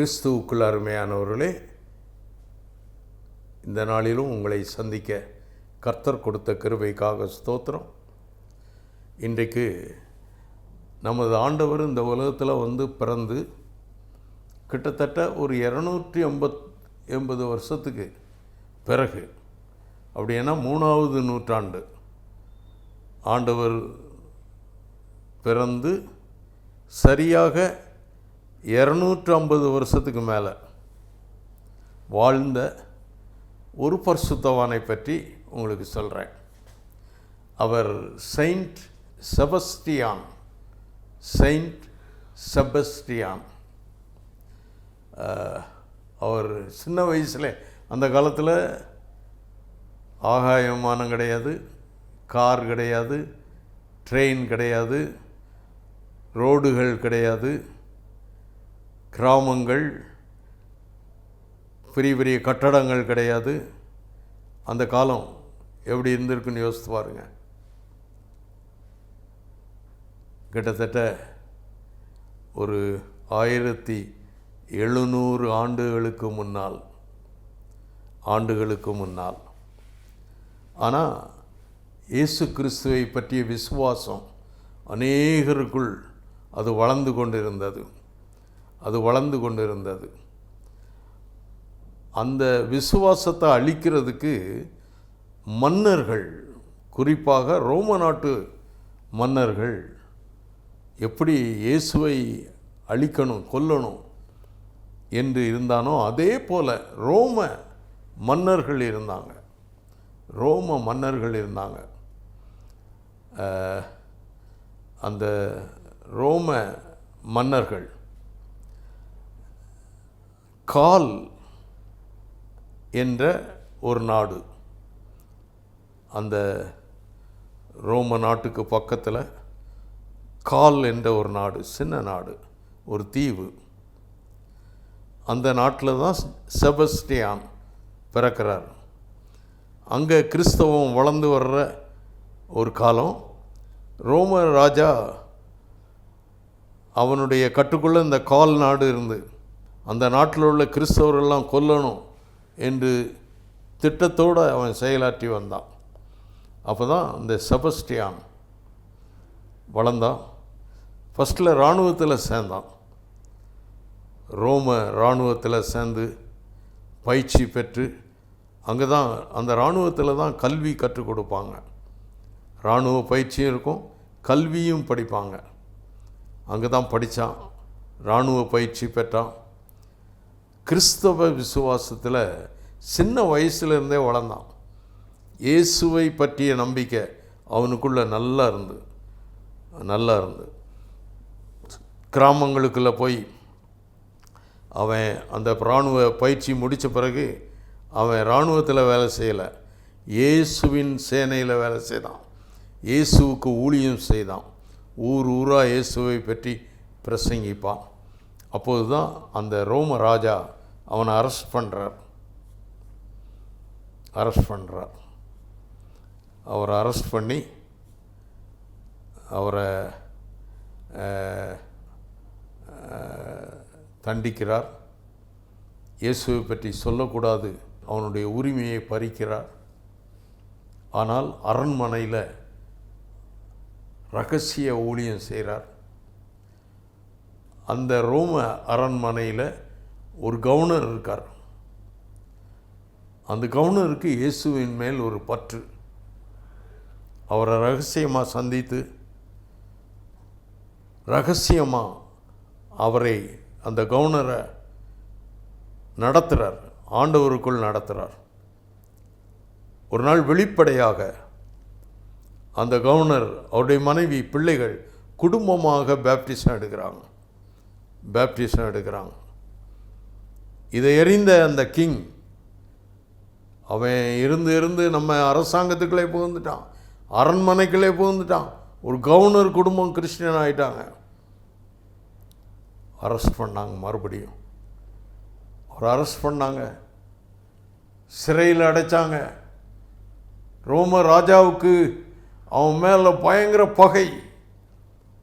கிறிஸ்துவுக்குள் அருமையானவர்களே இந்த நாளிலும் உங்களை சந்திக்க கர்த்தர் கொடுத்த கிருபைக்காக ஸ்தோத்திரம். இன்றைக்கு நமது ஆண்டவர் இந்த உலகத்தில் வந்து பிறந்து கிட்டத்தட்ட ஒரு இரநூற்றி எண்பத் எண்பது வருஷத்துக்கு பிறகு அப்படின்னா மூணாவது நூற்றாண்டு ஆண்டவர் பிறந்து சரியாக இரநூற்று ஐம்பது வருஷத்துக்கு மேலே வாழ்ந்த ஒரு பர்சுத்தவானை பற்றி உங்களுக்கு சொல்கிறேன் அவர் செயின்ட் செபஸ்டியான் செயின்ட் செபஸ்டியான். அவர் சின்ன வயசில் அந்த காலத்தில் ஆகாயமானம் கிடையாது கார் கிடையாது ட்ரெயின் கிடையாது ரோடுகள் கிடையாது கிராமங்கள் பெரிய பெரிய கட்டடங்கள் கிடையாது. அந்த காலம் எப்படி இருந்திருக்குன்னு யோசித்து பாருங்க. கிட்டத்தட்ட ஒரு ஆயிரத்தி எழுநூறு ஆண்டுகளுக்கு முன்னால் ஆண்டுகளுக்கு முன்னால். ஆனால் இயேசு கிறிஸ்துவை பற்றிய விசுவாசம் அநேகருக்குள் அது வளர்ந்து கொண்டிருந்தது. அது வளர்ந்து கொண்டிருந்தது. அந்த விசுவாசத்தை அழிக்கிறதுக்கு மன்னர்கள் குறிப்பாக ரோம நாட்டு மன்னர்கள் எப்படி இயேசுவை அழிக்கணும் கொல்லணும் என்று இருந்தானோ அதே போல் ரோம மன்னர்கள் இருந்தாங்க. ரோம மன்னர்கள் இருந்தாங்க. அந்த ரோம மன்னர்கள் கால் என்ற ஒரு நாடு. அந்த ரோம நாட்டுக்கு பக்கத்தில் கால் என்ற ஒரு நாடு சின்ன நாடு ஒரு தீவு. அந்த நாட்டில் தான் செபஸ்டியான் பிறக்கிறார். அங்கே கிறிஸ்தவம் வளர்ந்து வர்ற ஒரு காலம். ரோம ராஜா அவனுடைய கட்டுக்குள்ளே இந்த கால் நாடு இருந்து அந்த நாட்டில் உள்ள கிறிஸ்தவர்கள்லாம் கொல்லணும் என்று திட்டத்தோடு அவன் செயலாற்றி வந்தான். அப்போ தான் இந்த செபஸ்டியான் வளர்ந்தான். ஃபஸ்ட்டில் இராணுவத்தில் சேர்ந்தான். ரோம இராணுவத்தில் சேர்ந்து பயிற்சி பெற்று அங்கே தான் அந்த இராணுவத்தில் தான் கல்வி கற்றுக் கொடுப்பாங்க. இராணுவ பயிற்சியும் இருக்கும் கல்வியும் படிப்பாங்க. அங்கே தான் படித்தான் இராணுவ பயிற்சி பெற்றான். கிறிஸ்தவ விசுவாசத்தில் சின்ன வயசுலேருந்தே வளர்ந்தான். இயேசுவை பற்றிய நம்பிக்கை அவனுக்குள்ளே நல்லா இருந்து நல்லா இருந்து. கிராமங்களுக்குள்ளே போய் அவன் அந்த இராணுவ பயிற்சி முடித்த பிறகு அவன் இராணுவத்தில் வேலை செய்யலை. இயேசுவின் சேனையில் வேலை செய்தான். இயேசுவுக்கு ஊழியம் செய்தான். ஊர் ஊராக இயேசுவை பற்றி பிரசங்கிப்பான். அப்போது தான் அந்த ரோம ராஜா அவனை அரெஸ்ட் பண்ணுறார் அரெஸ்ட் பண்ணுறார் அவரை அரெஸ்ட் பண்ணி அவரை தண்டிக்கிறார். இயேசுவை பற்றி சொல்லக்கூடாது. அவனுடைய உரிமையை பறிக்கிறார். ஆனால் அரண்மனையில் ரகசிய ஊழியம் செய்கிறார் அந்த ரோம அரண்மனையில் ஒரு கவர்னர் இருக்கார். அந்த கவர்னருக்கு இயேசுவின் மேல் ஒரு பற்று. அவரை ரகசியமாக சந்தித்து ரகசியமாக அவரை அந்த கவர்னரை நடத்துகிறார் ஆண்டவருக்குள் நடத்துகிறார் ஒரு நாள் வெளிப்படையாக அந்த கவர்னர் அவருடைய மனைவி பிள்ளைகள் குடும்பமாக பேப்டிசம் எடுக்கிறாங்க. பேப்டிசம் எடுக்கிறாங்க. இதை எறிந்த அந்த கிங் அவன் இருந்து இருந்து நம்ம அரசாங்கத்துக்குள்ளே புகுந்துட்டான் அரண்மனைக்குள்ளே புகுந்துட்டான். ஒரு கவர்னர் குடும்பம் கிறிஸ்டியன் ஆயிட்டாங்க. அரெஸ்ட் பண்ணாங்க மறுபடியும். அவர் அரெஸ்ட் பண்ணாங்க. சிறையில் அடைச்சாங்க. ரோம ராஜாவுக்கு அவன் மேலே பயங்கர பகை.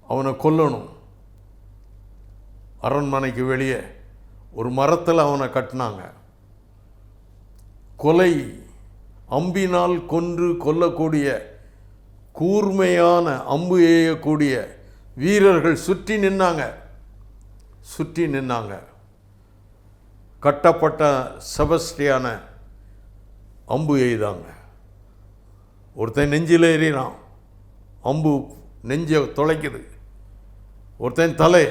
அவனை கொல்லணும். அரண்மனைக்கு வெளியே. ஒரு மரத்தில் அவனை கட்டினாங்க. கொலை அம்பினால் கொன்று கொல்லக்கூடிய கூர்மையான அம்பு எய்யக்கூடிய வீரர்கள் சுற்றி நின்னாங்க. சுற்றி நின்னாங்க. கட்டப்பட்ட செபஸ்டியான அம்பு எய்தாங்க ஒருத்தன் நெஞ்சில் ஏறினான். அம்பு நெஞ்சை தொலைக்குது. ஒருத்தன் தலை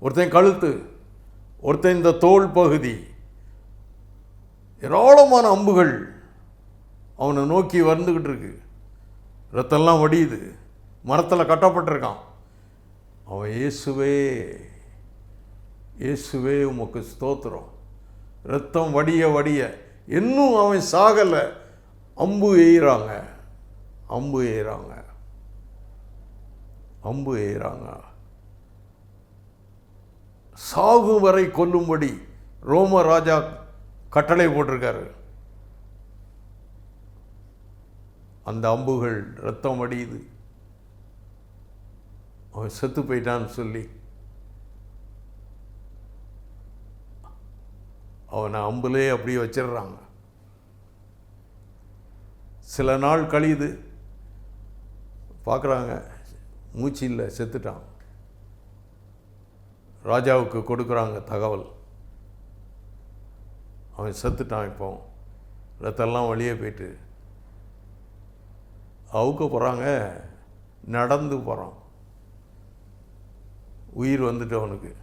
ஒருத்தன் கழுத்து ஒருத்தன் இந்த தோல் பகுதி ஏராளமான அம்புகள் அவனை நோக்கி வந்துக்கிட்டு இருக்கு. ரத்தம்லாம் வடியுது. மரத்தில் கட்டப்பட்டிருக்கான். அவன் இயேசுவே இயேசுவே உமக்கு ஸ்தோத்திரம். ரத்தம் வடிய வடிய. இன்னும் அவன் சாகலை. அம்பு எய்கிறாங்க அம்பு எய்கிறாங்க அம்பு எய்கிறாங்க சாகும் வரை கொல்லும்படி ரோம ராஜா கட்டளை போட்டிருக்காரு. அந்த அம்புகள் ரத்தம் அடியுது. அவன் செத்து போயிட்டான்னு சொல்லி. அவனை அம்புலே அப்படியே வச்சிடுறாங்க. சில நாள் கழியுது. பார்க்குறாங்க. மூச்சு இல்லை செத்துட்டான். ராஜாவுக்கு கொடுக்குறாங்க தகவல். அவன் செத்துட்டான் இப்போ. ரத்தெல்லாம் வெளியே போயிட்டு. அவுக்க போகிறாங்க நடந்து போகிறான் உயிர் வந்துட்டு அவனுக்கு.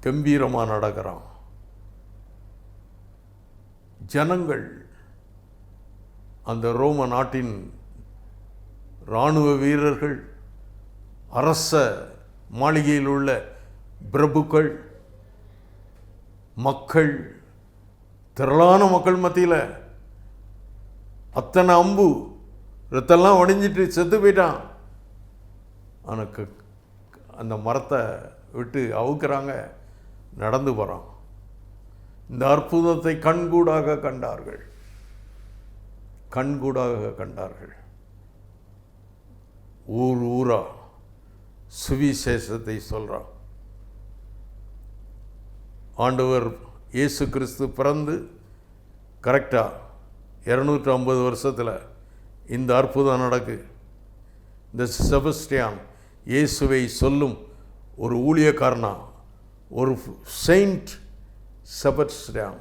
கம்பீரமாக நடக்கிறான். ஜனங்கள் அந்த ரோம நாட்டின் இராணுவ வீரர்கள் அரச மாளிகையில் உள்ள பிரபுக்கள் மக்கள் திரளான மக்கள் மத்தியில் அத்தனை அம்பு ரத்தெல்லாம் வடிஞ்சிட்டு செத்து போயிட்டான். அவனுக்கு அந்த மரத்தை விட்டு அவுக்கிறாங்க நடந்து போகிறான் இந்த அற்புதத்தை கண்கூடாக கண்டார்கள். கண்கூடாக கண்டார்கள். ஊர் ஊரா சுவிசேஷத்தை சொல்கிறான் ஆண்டவர் இயேசு கிறிஸ்து பிறந்து கரெக்டாக இரநூற்றி ஐம்பது வருஷத்தில் இந்த அற்புதம் நடக்கு. இந்த செபஸ்டியான் இயேசுவை சொல்லும் ஒரு ஊழியக்காரனா ஒரு செயின்ட் செபஸ்டியான்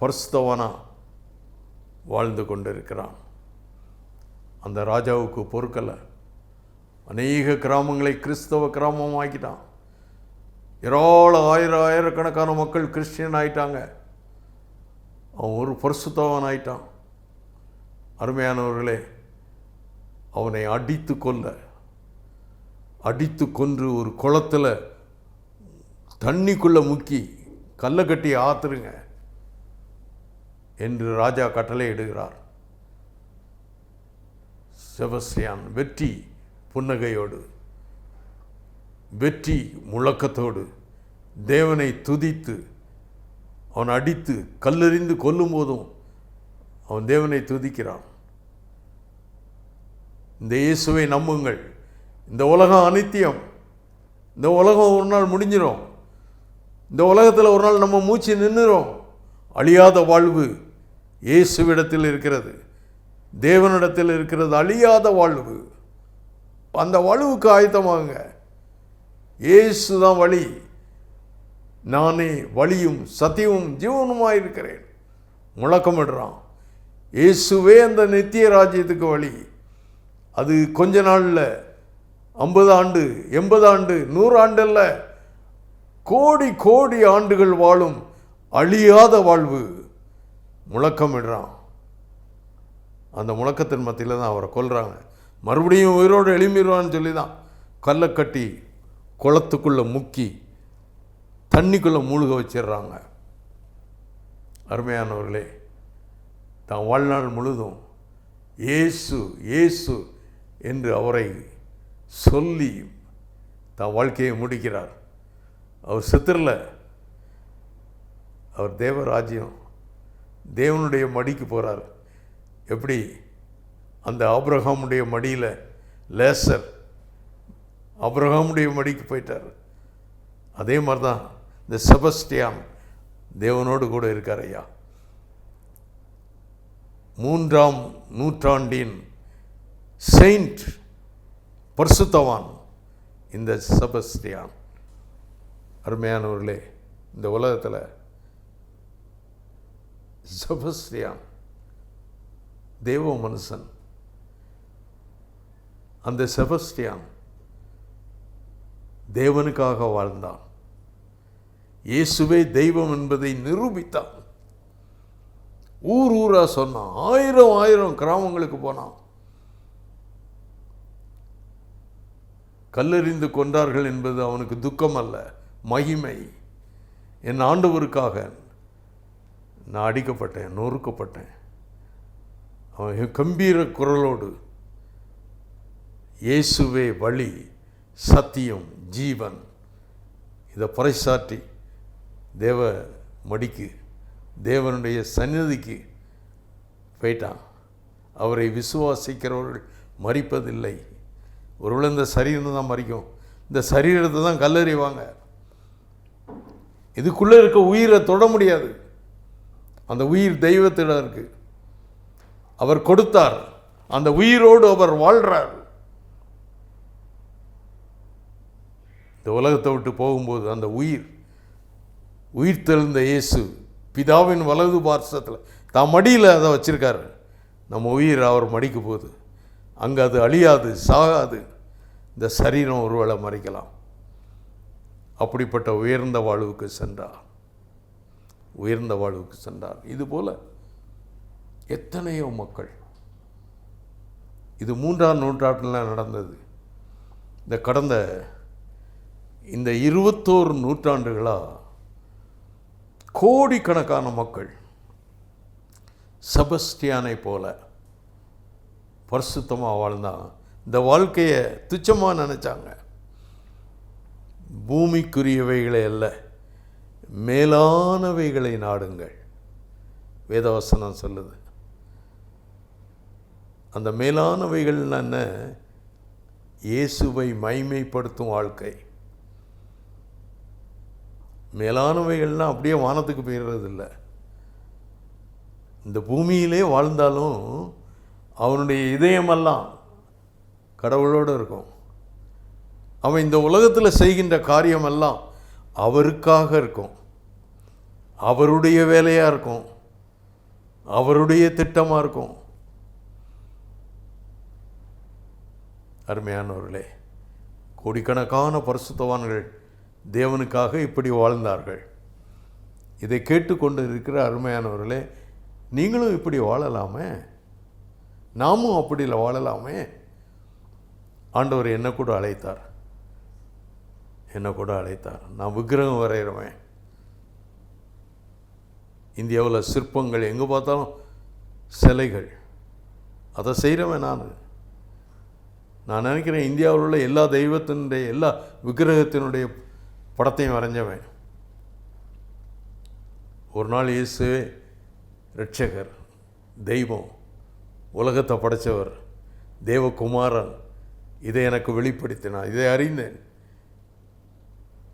பரிசுத்தவனா வாழ்ந்து கொண்டிருக்கிறான். அந்த ராஜாவுக்கு பொறுக்கலை. அநேக கிராமங்களை கிறிஸ்தவ கிராமமாக்கிட்டான். ஏராள ஆயிரம் ஆயிரக்கணக்கான மக்கள் கிறிஸ்டியன் ஆயிட்டாங்க. அவன் ஒரு பரிசுத்தவன் ஆயிட்டான். அருமையானவர்களே அவனை அடித்து கொல்ல அடித்து கொன்று ஒரு குளத்தில் தண்ணிக்குள்ளே முக்கி கல்லை கட்டி ஆத்துருங்க என்று ராஜா கட்டளை இடுகிறார். செபஸ்டியான் வெற்றி புன்னகையோடு வெற்றி முழக்கத்தோடு தேவனை துதித்து அவன் அடித்து கல்லெறிந்து கொல்லும் போதும் அவன் தேவனை துதிக்கிறான். இந்த இயேசுவை நம்புங்கள். இந்த உலகம் அனித்தியம். இந்த உலகம் ஒரு நாள் முடிஞ்சிடும் இந்த உலகத்தில் ஒரு நாள் நம்ம மூச்சு நின்றுறோம் அழியாத வாழ்வு இயேசுவிடத்தில் இருக்கிறது. தேவனிடத்தில் இருக்கிறது அழியாத வாழ்வு. அந்த வலுவுக்கு ஆயத்தமாகுங்க. இயேசு தான் வழி. நானே வழியும் சத்தியமும் ஜீவனுமாக இருக்கிறேன். முழக்கமிடுறான். இயேசுவே அந்த நித்திய ராஜ்யத்துக்கு வழி. அது கொஞ்ச நாளில் ஐம்பது ஆண்டு எண்பது ஆண்டு நூறாண்டில் கோடி கோடி ஆண்டுகள் வாழும் அழியாத வாழ்வு. முழக்கமிடுறான். அந்த முழக்கத்தின் மத்தியில் தான் அவரை கொல்றாங்க. மறுபடியும் உயிரோடு எழும்பிடுவான்னு சொல்லி தான் கல்லை கட்டி குளத்துக்குள்ளே முக்கி தண்ணிக்குள்ளே மூழ்க வச்சிடுறாங்க. அருமையானவர்களே தான் வாழ்நாள் முழுதும் இயேசு இயேசு என்று அவரை சொல்லி தான் வாழ்க்கையை முடிக்கிறார். அவர் சித்திரில் அவர் தேவராஜ்யம் தேவனுடைய மடிக்கு போகிறார் எப்படி? அந்த ஆபிரகாமுடைய மடியில் லேசர். ஆபிரகாமுடைய மடிக்கு போயிட்டார். அதே மாதிரி தான் இந்த செபஸ்டியான் தேவனோடு கூட இருக்கார் ஐயா. மூன்றாம் நூற்றாண்டின் செயின்ட் பர்சுத்தவான் இந்த செபஸ்டியான். அருமையானவர்களே இந்த உலகத்தில் செபஸ்டியான் தேவ மனுஷன் அந்த செபஸ்டியான் தேவனுக்காக வாழ்ந்தான். இயேசுவே தெய்வம் என்பதை நிரூபித்தான். ஊர் ஊராக சொன்னான் ஆயிரம் ஆயிரம் கிராமங்களுக்கு போனான். கல்லெறிந்து கொண்டார்கள் என்பது அவனுக்கு துக்கம் அல்ல மகிமை. என் ஆண்டவருக்காக நான் அடிக்கப்பட்டேன் நொறுக்கப்பட்டேன். அவன் கம்பீர குரலோடு இயேசுவே வழி சத்தியம் ஜீவன். இதை பறைசாற்றி தேவ மடிக்கு தேவனுடைய சந்நிதிக்கு போயிட்டான். அவரை விசுவாசிக்கிறவர்கள் மறிப்பதில்லை. ஒருவேளை இந்த சரீரம் தான் மறிக்கும். இந்த சரீரத்தை தான் கல்லறிவாங்க. இதுக்குள்ளே இருக்க உயிரை தொட முடியாது. அந்த உயிர் தெய்வத்திடம் இருக்குது அவர் கொடுத்தார். அந்த உயிரோடு அவர் வாழ்கிறார் இந்த உலகத்தை விட்டு போகும்போது அந்த உயிர் உயிர் தெழுந்த இயேசு பிதாவின் வலது பார்சத்தில் தான் மடியில் அதை வச்சிருக்காரு. நம்ம உயிர் அவர் மடிக்கு போகுது. அங்கே அது அழியாது சாகாது. இந்த சரீரம் ஒருவேளை மறைக்கலாம். அப்படிப்பட்ட உயர்ந்த வாழ்வுக்கு சென்றார். உயர்ந்த வாழ்வுக்கு சென்றார். இதுபோல் எத்தனையோ மக்கள் இது மூன்றாம் நூற்றாண்டில் நடந்தது. இந்த கடந்த இந்த இருபத்தோரு நூற்றாண்டுகளாக கோடிக்கணக்கான மக்கள் செபஸ்டியானை போல பரிசுத்தமாக வாழ்ந்தான். இந்த வாழ்க்கையை துச்சமாக நினச்சாங்க. பூமிக்குரியவைகளை அல்ல மேலானவைகளை நாடுங்கள். வேதவசனம் சொல்லுது. அந்த மேலானவைகள் என்ன? இயேசுவை மைமைப்படுத்தும் வாழ்க்கை. மேலானவைகள்லாம் அப்படியே வானத்துக்கு போயிடுறதில்ல. இந்த பூமியிலே வாழ்ந்தாலும் அவனுடைய இதயமெல்லாம் கடவுளோடு இருக்கும். அவன் இந்த உலகத்தில் செய்கின்ற காரியமெல்லாம் அவருக்காக இருக்கும். அவருடைய வேலையாக இருக்கும். அவருடைய திட்டமாக இருக்கும். அருமையானவர்களே கோடிக்கணக்கான பரிசுத்தவான்கள் தேவனுக்காக இப்படி வாழ்ந்தார்கள். இதை கேட்டுக்கொண்டு இருக்கிற அருமையானவர்களே நீங்களும் இப்படி வாழலாமே? நாமும் அப்படி வாழலாமே? ஆண்டவர் என்ன கூட அழைத்தார். என்ன கூட அழைத்தார். நான் விக்கிரகம் வரைகிறவன் இந்தியாவில் சிற்பங்கள் எங்கே பார்த்தாலும் சிலைகள். அதை செய்கிறவன் நான். நான் நினைக்கிறேன் இந்தியாவில் உள்ள எல்லா தெய்வத்தினுடைய எல்லா விக்கிரகத்தினுடைய படத்தையும் வரைஞ்சவன். ஒரு நாள் இயேசு ரட்சகர் தெய்வம் உலகத்தை படைத்தவர் தேவகுமாரன் இதை எனக்கு வெளிப்படுத்தினான் இதை அறிந்தேன்.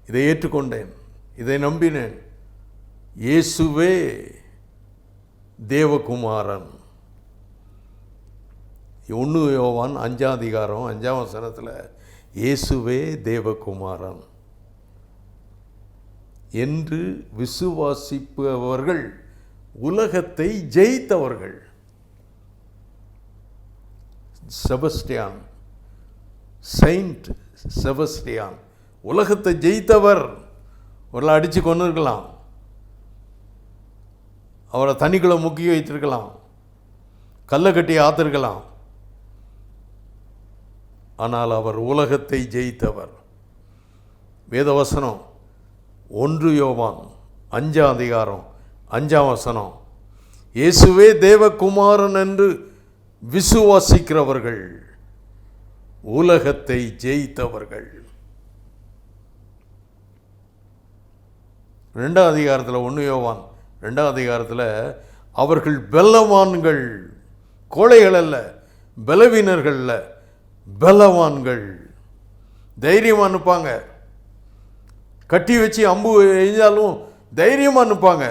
இதை ஏற்றுக்கொண்டேன். இதை நம்பினேன். இயேசுவே தேவகுமாரன். ஒன்று யோவான் அஞ்சாம் அதிகாரம் அஞ்சாம் வசனத்தில் இயேசுவே தேவகுமாரன். என்று விசுவாசிப்பவர்கள் உலகத்தை ஜெயித்தவர்கள். செபஸ்டியான் செயின்ட் செபஸ்டியான் உலகத்தை ஜெயித்தவர். ஒரு அடித்து கொண்டு இருக்கலாம் அவரை தண்ணிக்குள்ளே முக்கி வைத்திருக்கலாம். கல்லை கட்டி ஆத்திருக்கலாம். ஆனால் அவர் உலகத்தை ஜெயித்தவர். வேதவசனம் ஒன்று யோவான் அஞ்சாம் அதிகாரம் அஞ்சாம் வசனம். இயேசுவே தேவகுமாரன் என்று விசுவாசிக்கிறவர்கள் உலகத்தை ஜெயித்தவர்கள். ரெண்டாம் அதிகாரத்தில் ஒன்று யோவான் ரெண்டாம் அதிகாரத்தில் அவர்கள் பலவான்கள் கோழைகள் அல்ல பலவீனர்கள் அல்ல பலவான்கள். தைரியமாக அனுப்பாங்க கட்டி வச்சு அம்பு எய்ஞ்சாலும் தைரியமாக நிற்பாங்க.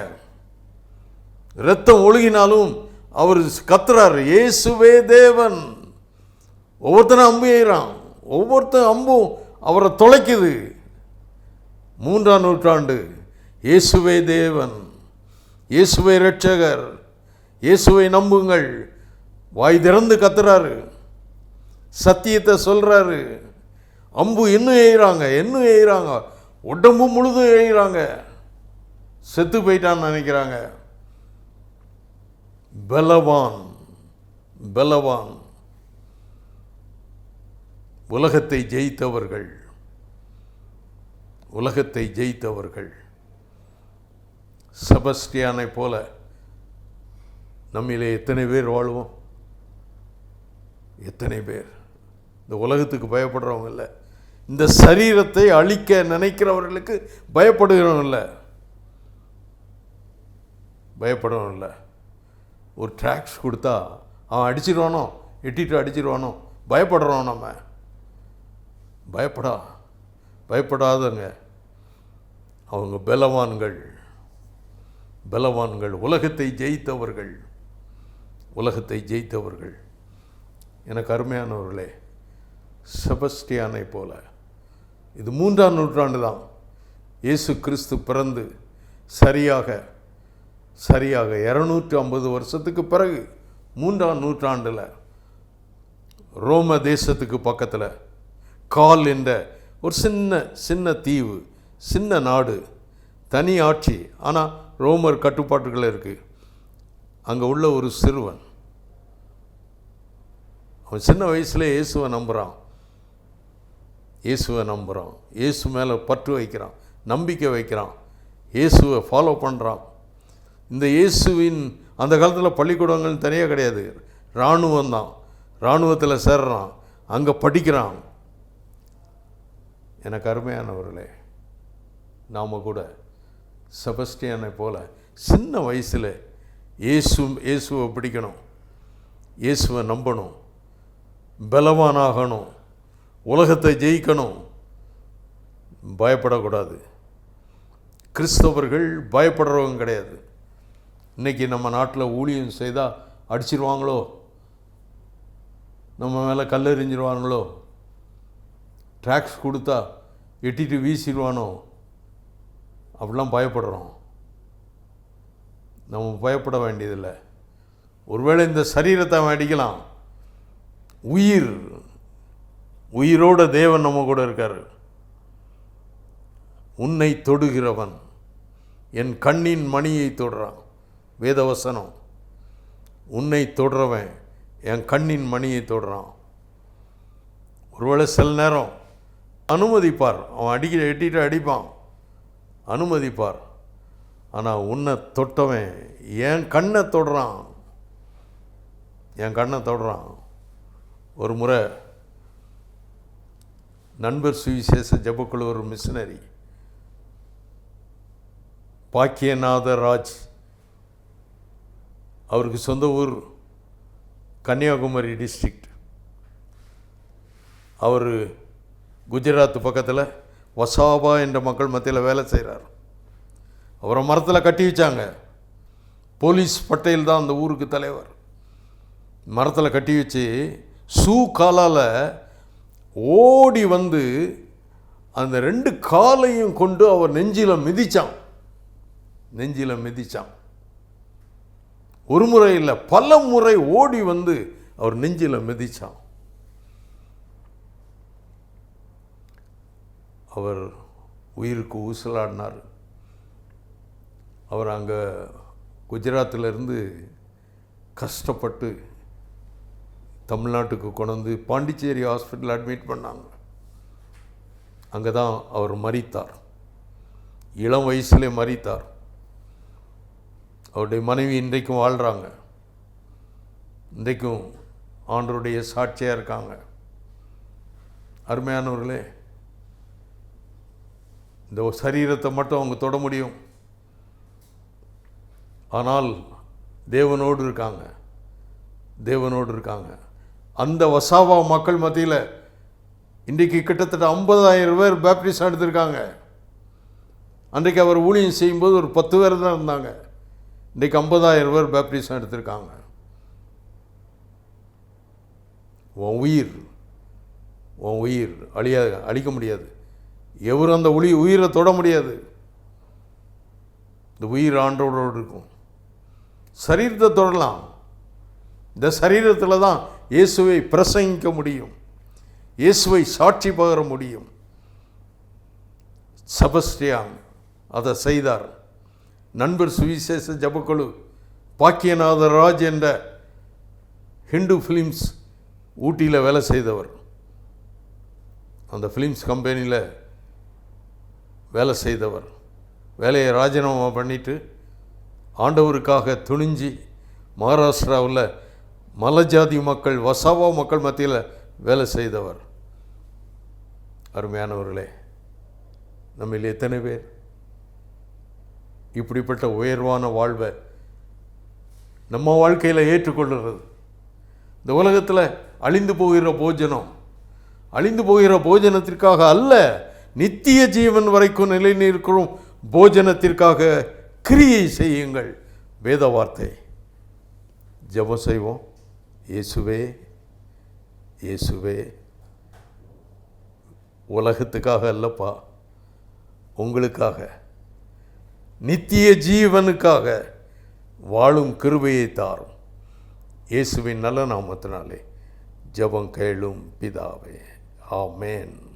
ரத்தம் ஒழுகினாலும் அவர் கத்துறாரு. இயேசுவே தேவன். ஒவ்வொருத்தனும் அம்பு எய்கிறான் ஒவ்வொருத்தன் அம்பும் அவரை தொலைக்குது. மூன்றாம் நூற்றாண்டு. இயேசுவே தேவன். இயேசுவை ரட்சகர் இயேசுவை நம்புங்கள். வாய் திறந்து கத்துறாரு. சத்தியத்தை சொல்கிறாரு அம்பு இன்னும் எய்கிறாங்க இன்னும் எய்கிறாங்க உடம்பு முழுதும் எழுகிறாங்க செத்து போயிட்டான்னு நினைக்கிறாங்க. பலவான் பலவான். உலகத்தை ஜெயித்தவர்கள் உலகத்தை ஜெயித்தவர்கள். செபஸ்டியானை போல நம்மிலே எத்தனை பேர் வாழ்வோம்? எத்தனை பேர்? இந்த உலகத்துக்கு பயப்படுறவங்க இல்லை. இந்த சரீரத்தை அழிக்க நினைக்கிறவர்களுக்கு பயப்படுகிறோம் இல்லை பயப்படுறவங்க இல்லை ஒரு ட்ராக்ஸ் கொடுத்தா அவன் அடிச்சிருவானோ எட்டிட்டு அடிச்சிருவானோ பயப்படுறோம் நம்ம. பயப்படா பயப்படாதங்க. அவங்க பலவான்கள் பலவான்கள் உலகத்தை ஜெயித்தவர்கள் உலகத்தை ஜெயித்தவர்கள். எனக்கு அருமையானவர்களே செபஸ்டியானை போல இது மூன்றாம் நூற்றாண்டு தான் இயேசு கிறிஸ்து பிறந்து சரியாக சரியாக இரநூற்றி ஐம்பது வருஷத்துக்கு பிறகு மூன்றாம் நூற்றாண்டில் ரோம தேசத்துக்கு பக்கத்தில் கால் என்ற ஒரு சின்ன சின்ன தீவு சின்ன நாடு தனி ஆட்சி. ஆனால் ரோமர் கட்டுப்பாட்டுகள் இருக்குது அங்கே உள்ள ஒரு சிறுவன். அவன் சின்ன வயசுல இயேசுவை நம்புகிறான் இயேசுவை நம்புகிறான் இயேசு மேலே பற்று வைக்கிறான் நம்பிக்கை வைக்கிறான் இயேசுவை ஃபாலோ பண்ணுறான் இந்த இயேசுவின் அந்த காலத்தில் பள்ளிக்கூடங்கள் தனியாக கிடையாது. இராணுவம் தான். இராணுவத்தில் சேர்றான். அங்கே படிக்கிறான். எனக்கு அருமையானவர்களே நாம் கூட செபஸ்டியனை போல் சின்ன வயசில் இயேசு இயேசுவை பிடிக்கணும். இயேசுவை நம்பணும். பலவானாகணும். உலகத்தை ஜெயிக்கணும். பயப்படக்கூடாது. கிறிஸ்தவர்கள் பயப்படுறவங்க கிடையாது. இன்றைக்கி நம்ம நாட்டில் ஊழியம் செய்தால் அடிச்சிருவாங்களோ? நம்ம மேலே கல்லெறிஞ்சிருவாங்களோ? டேக்ஸ் கொடுத்தா எட்டிட்டு வீசிடுவானோ அப்படிலாம் பயப்படுறோம். நம்ம பயப்பட வேண்டியதில்லை. ஒருவேளை இந்த சரீரத்தை அவன் அடிக்கலாம். உயிர் உயிரோட தேவன் நம்ம கூட இருக்கார். உன்னை தொடுகிறவன் என் கண்ணின் மணியை தொடுறான். வேதவசனம். உன்னை தொடுறவன் என் கண்ணின் மணியை தொடுறான். ஒருவேளை சில நேரம் அனுமதிப்பார். அவன் அடிக்கிற எட்டிட்டு அடிப்பான். அனுமதிப்பார். ஆனால் உன்னை தொட்டவன் என் கண்ணை தொடுறான். என் கண்ணை தொடுறான். ஒரு முறை நண்பர் சுவிசேஷ ஜபக்குழு ஒரு மிஷினரி. பாக்கியநாதராஜ். அவருக்கு சொந்த ஊர் கன்னியாகுமரி டிஸ்ட்ரிக்ட். அவர் குஜராத் பக்கத்தில் வசாபா என்ற மக்கள் மத்தியில் வேலை செய்கிறார் அவரை மரத்தில் கட்டி வச்சாங்க. போலீஸ் பட்டேல் தான் அந்த ஊருக்கு தலைவர். மரத்தில் கட்டி வச்சு ஷூ காலால் ஓடி வந்து அந்த ரெண்டு காலையும் கொண்டு அவர் நெஞ்சில் மிதித்தான் நெஞ்சில் மிதித்தான் ஒரு முறை இல்லை பல முறை ஓடி வந்து அவர் நெஞ்சில் மிதித்தான் அவர் உயிருக்கு ஊசலாடினார். அவர் அங்கே குஜராத்திலிருந்து கஷ்டப்பட்டு தமிழ்நாட்டுக்கு கொண்டு வந்து பாண்டிச்சேரி ஹாஸ்பிட்டல் அட்மிட் பண்ணாங்க. அங்கே தான் அவர் மறித்தார் இளம் வயசுலே மறித்தார் அவருடைய மனைவி இன்றைக்கும் வாழ்கிறாங்க இன்றைக்கும் ஆண்டருடைய சாட்சியாக இருக்காங்க. அருமையானவர்களே இந்த சரீரத்தை மட்டும் அவங்க தொட முடியும். ஆனால் தேவனோடு இருக்காங்க. தேவனோடு இருக்காங்க. அந்த வசாவா மக்கள் மத்தியில் இன்றைக்கு கிட்டத்தட்ட ஐம்பதாயிரம் பேர் பேப்டிஸ்ட் எடுத்திருக்காங்க. அன்றைக்கு அவர் ஊழியம் செய்யும்போது ஒரு பத்து பேர் தான் இருந்தாங்க. இன்றைக்கு ஐம்பதாயிரம் பேர் பேப்டிசம் எடுத்திருக்காங்க. உன் உயிர் உன் உயிர் அழியா அழிக்க முடியாது. எவரும் அந்த ஒளி உயிரை தொட முடியாது. இந்த உயிர் ஆண்டோடோடு இருக்கும். சரீரத்தை தொடலாம். இந்த சரீரத்தில் தான் இயேசுவை பிரசங்கிக்க முடியும். இயேசுவை சாட்சி பகர முடியும். சபஸ்டியான் அதை செய்தார். நண்பர் சுவிசேஷ ஜபக்குழு பாக்கியநாதராஜ் என்ற ஹிந்து ஃபிலிம்ஸ் ஊட்டியில் வேலை செய்தவர். அந்த ஃபிலிம்ஸ் கம்பெனியில் வேலை செய்தவர். வேலையை ராஜினாமா பண்ணிட்டு ஆண்டவருக்காக துணிஞ்சு மகாராஷ்டிராவில் மலஜாதி மக்கள் வசாவா மக்கள் மத்தியில் வேலை செய்தவர். அருமையானவர்களே நம்மில் எத்தனை பேர்? இப்படிப்பட்ட உயர்வான வாழ்வை நம்ம வாழ்க்கையில் ஏற்றுக்கொள்கிறது. இந்த உலகத்தில் அழிந்து போகிற போஜனம் அழிந்து போகிற போஜனத்திற்காக அல்ல நித்திய ஜீவன் வரைக்கும் நிலை நிற்கும் போஜனத்திற்காக கிரியை செய்யுங்கள். வேத வார்த்தை. ஜெபம் செய்வோம். இயேசுவே இயேசுவே உலகத்துக்காக அல்லப்பா உங்களுக்காக நித்திய ஜீவனுக்காக வாழும் கிருபையை தாரும். இயேசுவின் நல்ல நாமத்தினாலே ஜெபம் கேளும் பிதாவே. ஆமேன்.